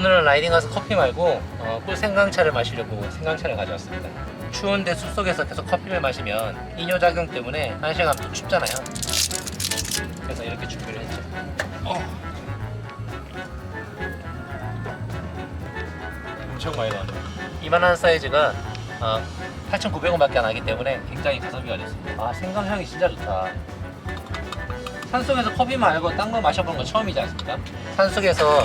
오늘은 라이딩 가서 커피 말고 어, 꿀 생강차를 마시려고 생강차를 가져왔습니다. 추운데 숲속에서 계속 커피를 마시면 이뇨 작용 때문에 한 시간 더 춥잖아요. 그래서 이렇게 준비를 했죠. 엄청 많이 나네. 이만한 사이즈가 어, 8,900원밖에 안 하기 때문에 굉장히 가성비가 좋습니다. 아 생강 향이 진짜 좋다. 산속에서 커피 말고 딴 거 마셔보는 거 처음이지 않습니까? 산속에서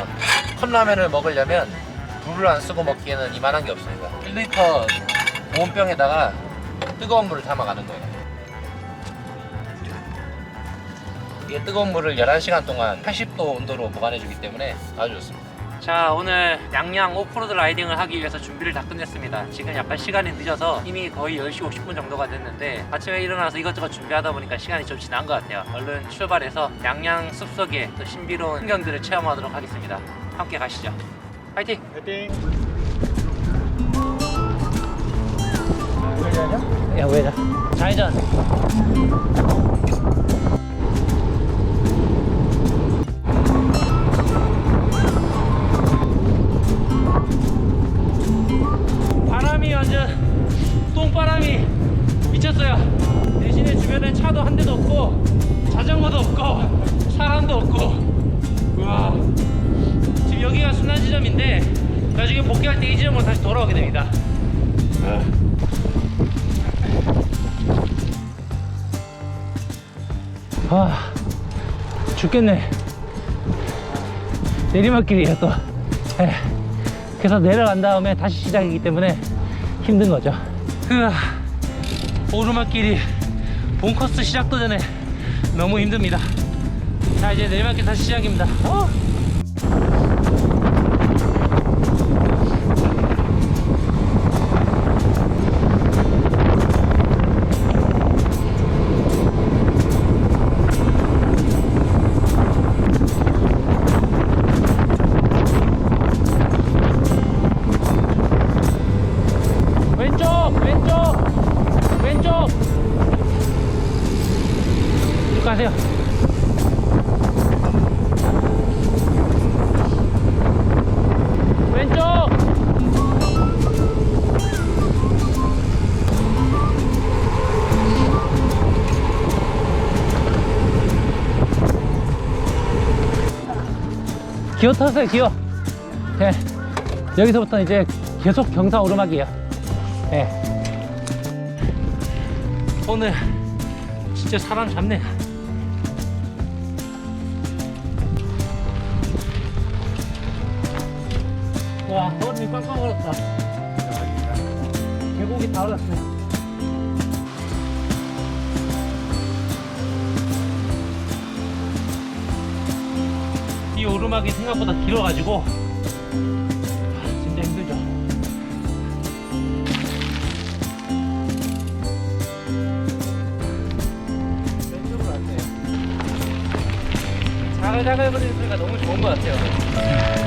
컵라면을 먹으려면 물을 안 쓰고 먹기에는 이만한 게 없습니다. 1리터 보온병에다가 뜨거운 물을 담아가는 거예요. 이게 뜨거운 물을 11시간 동안 80도 온도로 보관해주기 때문에 아주 좋습니다. 자 오늘 양양 오프로드 라이딩을 하기 위해서 준비를 다 끝냈습니다 지금 약간 시간이 늦어서 이미 거의 10시 50분 정도가 됐는데 아침에 일어나서 이것저것 준비하다 보니까 시간이 좀 지난 것 같아요 얼른 출발해서 양양 숲속의 또 신비로운 풍경들을 체험하도록 하겠습니다 함께 가시죠 파이팅! 파이팅! 야 왜냐? 좌회전 아 죽겠네. 내리막길이에요 또. 에. 그래서 내려간 다음에 다시 시작이기 때문에 힘든 거죠. 으아 오르막길이 본 코스 시작도 전에 너무 힘듭니다. 자 이제 내리막길 다시 시작입니다. 어? 기어 타세요 기어 네. 여기서부터 이제 계속 경사 오르막이에요 네. 오늘 진짜 사람 잡네. 와, 너는 꽝꽝 얼었다. 계곡이 다 얼었어. 이 오르막이 생각보다 길어가지고 아, 진짜 힘들죠. 왼쪽으로 왔네요. 자글자글 거리는 소리가 너무 좋은 것 같아요.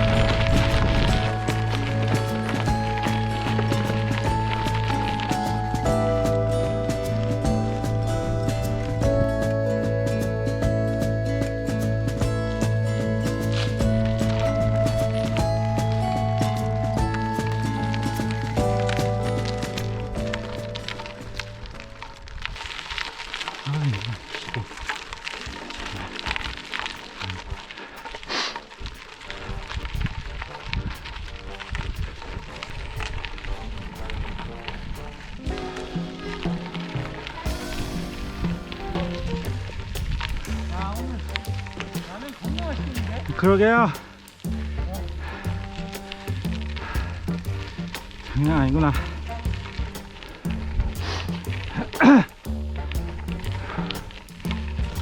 그러게요. 장난 아니구나.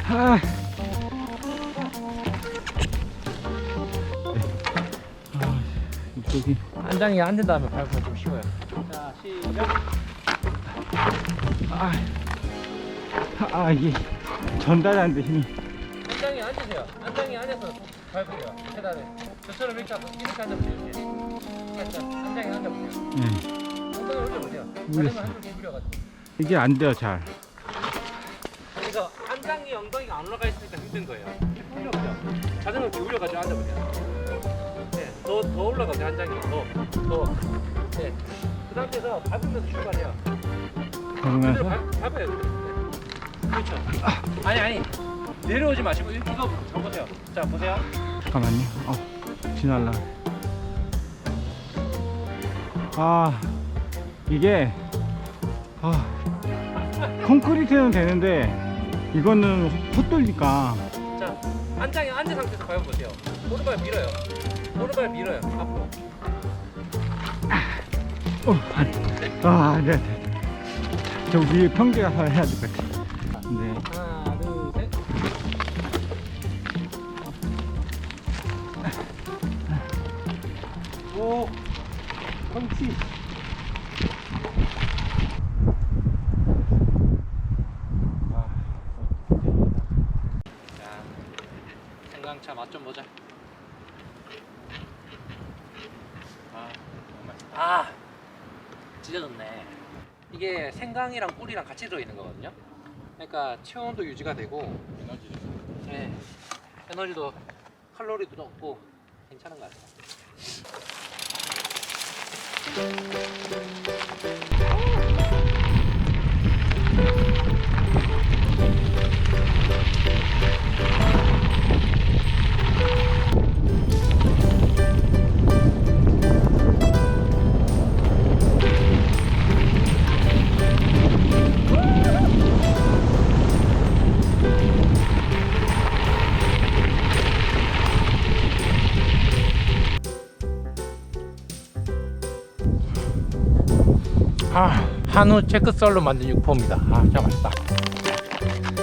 아. 이쪽이 안장이 안 된다 하면 밟으면 좀 쉬워요. 자, 시작. 아, 아 이게 전달이 안 돼 힘이. 안장이 앉으세요. 안장이 앉아서 밟으세요. 계단에. 저처럼 이렇게 앉아- 이렇게 앉아보세요. 이렇게. 그러니까 앉아보세요. 네. 엉덩이 올려보세요. 모르겠어요. 다리만 한쪽 기울여가지고. 이게 안 돼요 잘. 그래서 안장이 엉덩이가 안 올라가 있으니까 힘든 거예요. 이렇게 올려보세요. 자전거 기울여가지고 앉아보세요. 네. 더, 더 올라가세요 한 장이 더, 더. 네. 그 상태에서 밟으면서 출발해요. 그대로 그러면서 밟, 밟아요. 네. 그렇죠. 아니 아니 내려오지 마시고 이- 이거 잡으세요. 자 보세요. 잠깐만요. 어, 지날라. 아, 이게 아, 콘크리트는 되는데 이거는 헛돌니까 자 안장에 앉은 상태에서 밟아보세요. 오른발 밀어요. 오른발 밀어요. 앞으로. 어, 아, 네, 네. 저 위에 평지가 해야 될 것 같아. 보자. 아 정말. 아 진짜 좋네. 이게 생강이랑 꿀이랑 같이 들어있는 거거든요. 그러니까 체온도 유지가 되고 에너지. 네. 에너지도 칼로리도 높고 괜찮은 것 같아요. 한우 체크썰로 만든 육포입니다. 아, 진짜 맛있다.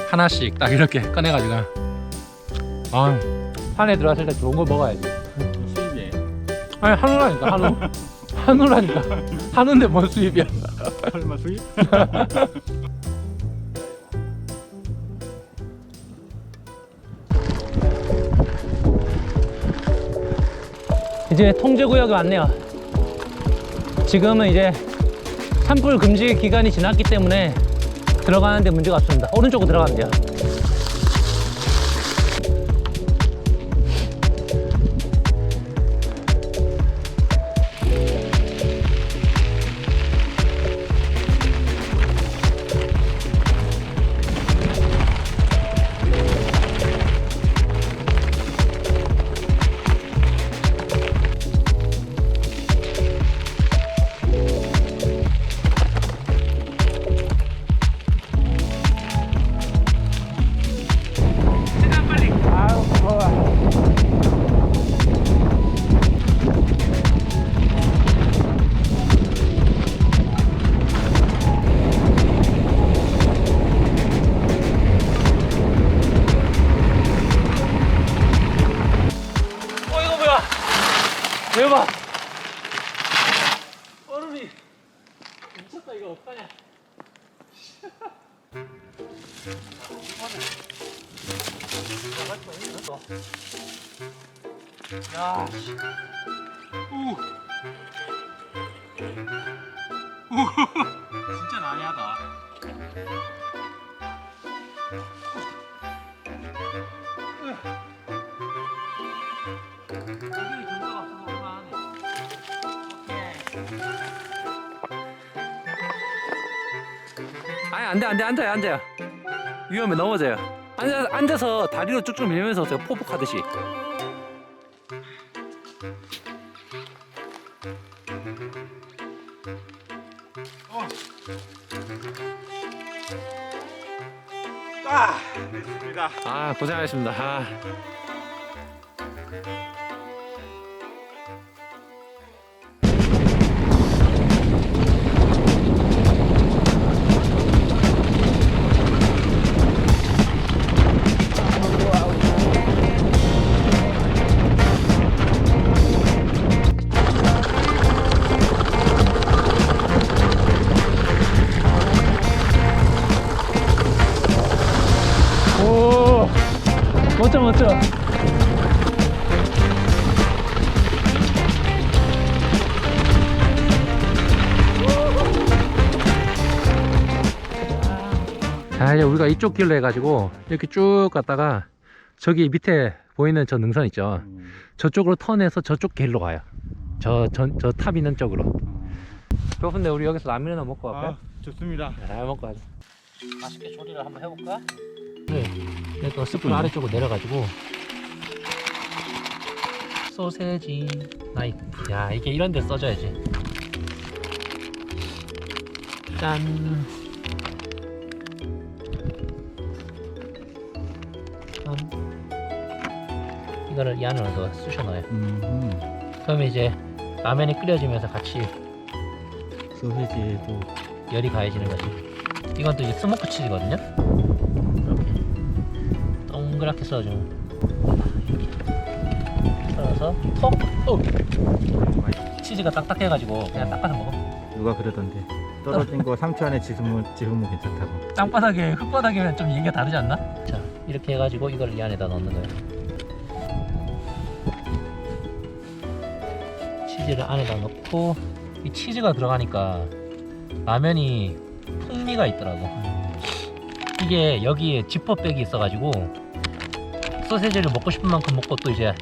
하나씩 딱 이렇게 꺼내가지고. 아, 산에 들어왔을 때 좋은 거 먹어야지. 수입이에요. 아니, 한우라니까, 한우. 한우라니까. 한우인데 뭔 수입이야. 설마 수입? 이제 통제구역에 왔네요. 지금은 이제 산불 금지 기간이 지났기 때문에 들어가는데 문제가 없습니다. 오른쪽으로 들어가면 돼요. 야, 씨. 우. 우. 진짜 난해하다. 여기 경사가 없어서 올라가네. 아니 안돼 안돼 앉아요 앉아요 위험해 넘어져요 앉아, 앉아서 다리로 쭉쭉 밀면서 제가 포복하듯이 아, 됐습니다. 아 고생하셨습니다 아. 우리가 이쪽 길로 해가지고 이렇게 쭉 갔다가 저기 밑에 보이는 저 능선 있죠. 음. 저쪽으로 턴해서 저쪽 길로 가요. 저, 저, 저탑 있는 쪽으로. 그런데 우리 여기서 라면이나 먹고 갈까요? 아 좋습니다. 잘 먹고 가자. 맛있게 조리를 한번 해볼까? 네. 또 스프 아래쪽으로 내려가지고 소세지 나이프. 야 이게 이런 데 써줘야지. 짠. 짠. 이거를 이 안으로 넣어 쑤셔 넣어요. 음. 그러면 이제 라면이 끓여지면서 같이 소세지에도 열이 가해지는 거지. 이건 또 이제 스모크 치즈거든요. 이렇게 동그랗게 썰어주면 썰어서 톡. 오! 치즈가 딱딱해가지고 그냥 닦아서 먹어. 누가 그러던데 떨어진 거 3초 안에 지우면 지우면 괜찮다고. 땅바닥에 흙바닥이면 좀 얘기가 다르지 않나? 자 이렇게 해가지고 이걸 이 안에다 넣는 거예요. 치즈를 안에다 넣고 이 치즈가 들어가니까 라면이 풍미가 있더라고. 이게 여기에 지퍼백이 있어가지고 소세지를 먹고 싶은 만큼 먹고 또 이제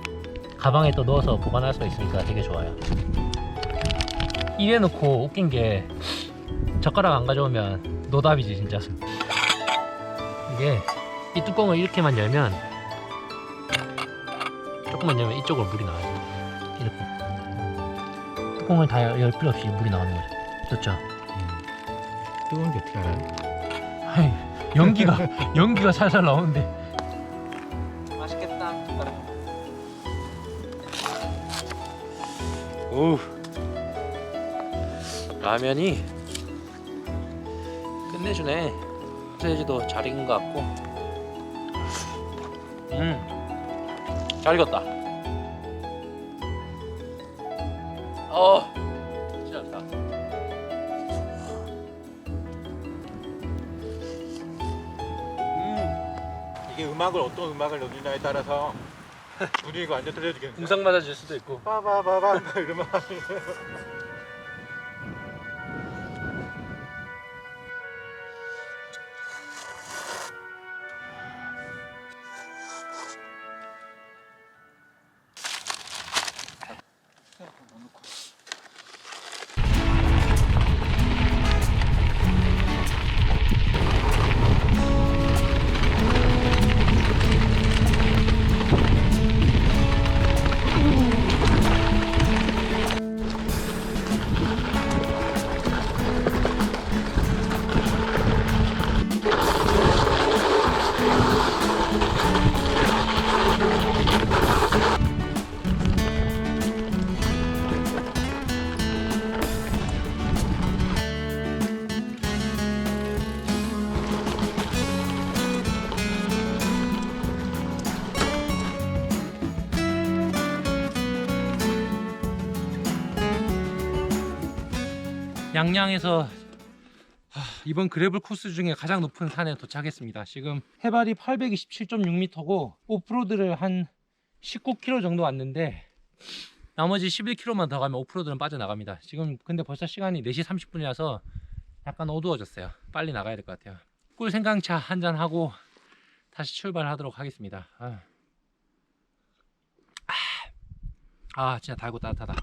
가방에 또 넣어서 보관할 수가 있으니까 되게 좋아요. 이래 놓고 웃긴 게 젓가락 안 가져오면 노답이지 진짜. 이게 이 뚜껑을 이렇게만 열면 조금만 열면 이쪽으로 물이 나와요. 뚜껑을 다 열 필요 없이 물이 나오는 거죠. 좋죠? 뜨거운지 어떻게 알아요? 아이, 연기가 연기가 살살 나오는데 맛있겠다. 오 라면이 끝내주네. 소세지도 잘 익은 것 같고, 음잘 익었다. 어 좋다. 음. 이게 음악을 어떤 음악을 넣느냐에 따라서 분위기가 완전 틀려지겠네. 궁상 맞아질 수도 있고. 빠바바바 이러면 양양에서 하, 이번 그래블 코스 중에 가장 높은 산에 도착했습니다. 지금 해발이 827.6m고 오프로드를 한 19km 정도 왔는데 나머지 11km만 더 가면 오프로드는 빠져나갑니다. 지금 근데 벌써 시간이 4시 30분이라서 약간 어두워졌어요. 빨리 나가야 될 것 같아요. 꿀 생강차 한잔 하고 다시 출발하도록 하겠습니다. 아, 아, 아, 진짜 달고 따뜻하다.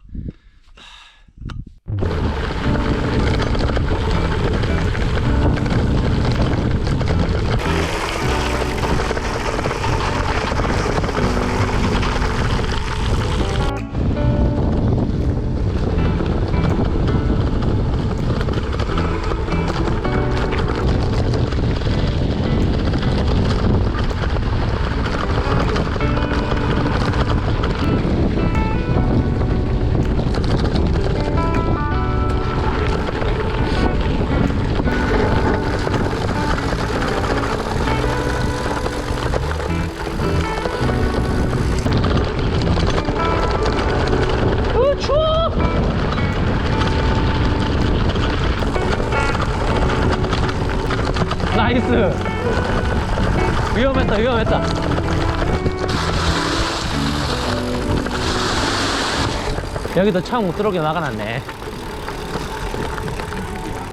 여기도 차 못 들어오게 막아놨네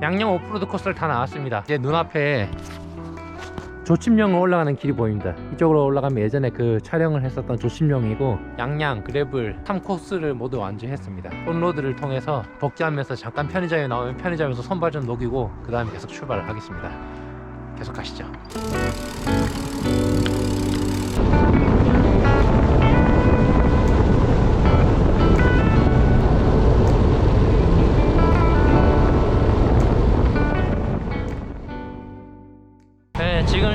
양양 오프로드 코스를 다 나왔습니다 이제 눈앞에 조침령으로 올라가는 길이 보입니다. 이쪽으로 올라가면 예전에 그 촬영을 했었던 조침령이고 양양, 그래블 3코스를 모두 완주했습니다. 온로드를 통해서 복귀하면서 잠깐 편의점에 나오면 편의점에서 손발 좀 녹이고 그 다음에 계속 출발을 하겠습니다. 계속 가시죠.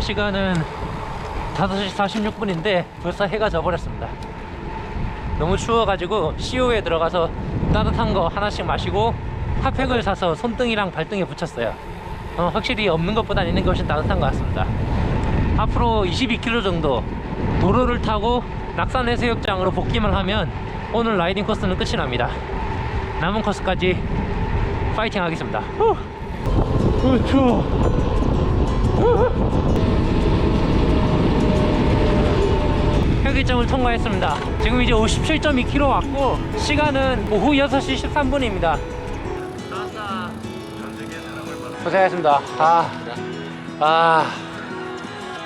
지금 시간은 5시 46분인데 벌써 해가 져버렸습니다. 너무 추워가지고 CO에 들어가서 따뜻한 거 하나씩 마시고 핫팩을 사서 손등이랑 발등에 붙였어요. 어, 확실히 없는 것보다 있는 게 훨씬 따뜻한 것 같습니다. 앞으로 22km 정도 도로를 타고 낙산 해수욕장으로 복귀만 하면 오늘 라이딩 코스는 끝이 납니다. 남은 코스까지 파이팅 하겠습니다. 후! 어, 추워. 혈기점을 통과했습니다. 지금 이제 57.2km 왔고 시간은 오후 6시 13분입니다. 고생하셨습니다. 아, 아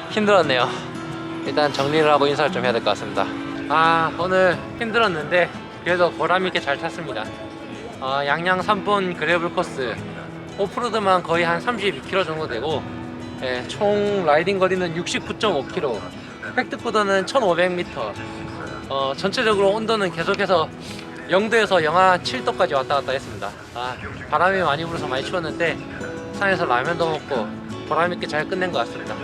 힘들었네요. 일단 정리를 하고 인사를 좀 해야 될 것 같습니다. 아 오늘 힘들었는데 그래도 보람 있게 잘 탔습니다. 어, 양양 3분 그래블 코스 오프로드만 거의 한 32km 정도 되고 예, 총 라이딩 거리는 69.5km 획득보다는 1500m 어, 전체적으로 온도는 계속해서 0도에서 영하 7도까지 왔다 갔다 했습니다. 아, 바람이 많이 불어서 많이 추웠는데 산에서 라면도 먹고 보람있게 잘 끝낸 것 같습니다.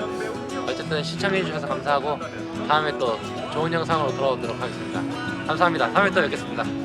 어쨌든 시청해 주셔서 감사하고 다음에 또 좋은 영상으로 돌아오도록 하겠습니다. 감사합니다. 다음에 또 뵙겠습니다